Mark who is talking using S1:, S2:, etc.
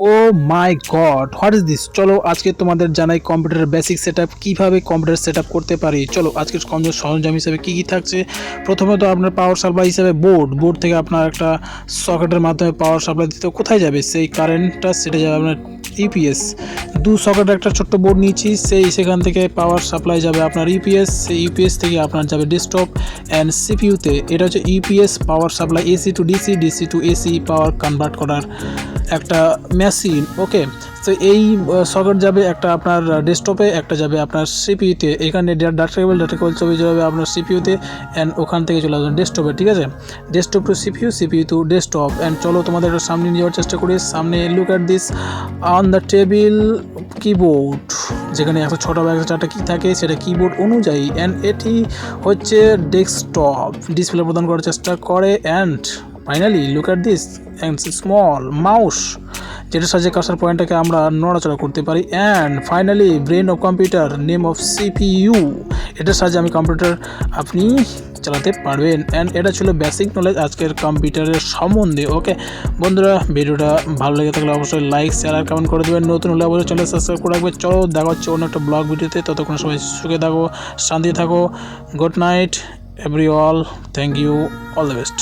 S1: O my God what is this চলো আজকে তোমাদের জানাই কম্পিউটারের বেসিক সেট আপ কীভাবে কম্পিউটার সেট আপ করতে পারি? চলো আজকের কম্পিউটার সরঞ্জাম হিসেবে কী কী থাকছে? প্রথমত আপনার পাওয়ার সাপ্লাই হিসেবে বোর্ড বোর্ড থেকে আপনার একটা সকেটের মাধ্যমে পাওয়ার সাপ্লাই দিতে কোথায় যাবে? সেই কারেন্টটা সেটা যাবে আপনার ইউপিএস দু সকেটের একটা ছোট্ট বোর্ড নিয়েছি, সেই সেখান থেকে পাওয়ার সাপ্লাই যাবে আপনার ইউপিএস সেই ইউপিএস থেকে আপনার যাবে ডেস্কটপ অ্যান্ড সিপিইউতে এটা হচ্ছে UPS power supply AC to DC DC to AC power convert করার একটা মেশিন ওকে তো এই সকেট যাবে একটা আপনার ডেস্কটপে একটা যাবে আপনার সিপিইউতে এখানে ডাটা কেবল ডাটা কেবল ছবি যাবে আপনার সিপিউতে অ্যান্ড ওখান থেকে চলে আসবেন ডেস্কটপে ঠিক আছে? Desktop to CPU CPU to desktop and চলো তোমাদের একটু সামনে নিয়ে যাওয়ার চেষ্টা করি। সামনে look at this on the table keyboard যেখানে একশো ছটা বা একশো চারটা কী থাকে, সেটা কিবোর্ড অনুযায়ী। অ্যান্ড এটি হচ্ছে ডেস্কটপ ডিসপ্লে প্রদান করার চেষ্টা করে। And finally look at this and small mouse যেটার সাহায্যে কার্সার পয়েন্টটাকে আমরা নড়াচড়া করতে পারি and finally brain of computer name of CPU এটার সাহায্যে আমি কম্পিউটার আপনি চালাতে পারবেন অ্যান্ড এটা ছিল বেসিক নলেজ আজকের কম্পিউটারের সম্বন্ধে ওকে বন্ধুরা ভিডিওটা ভালো লেগে থাকলে অবশ্যই লাইক শেয়ার আর কমেন্ট করে দেবেন নতুন হলে অবশ্যই চ্যানেল সাবস্ক্রাইব করে রাখবে চলো দেখা হচ্ছে অন্য একটা ব্লগ ভিডিওতে ততক্ষণ সবাই সুখে থাকো শান্তি থাকো good night every all thank you all the best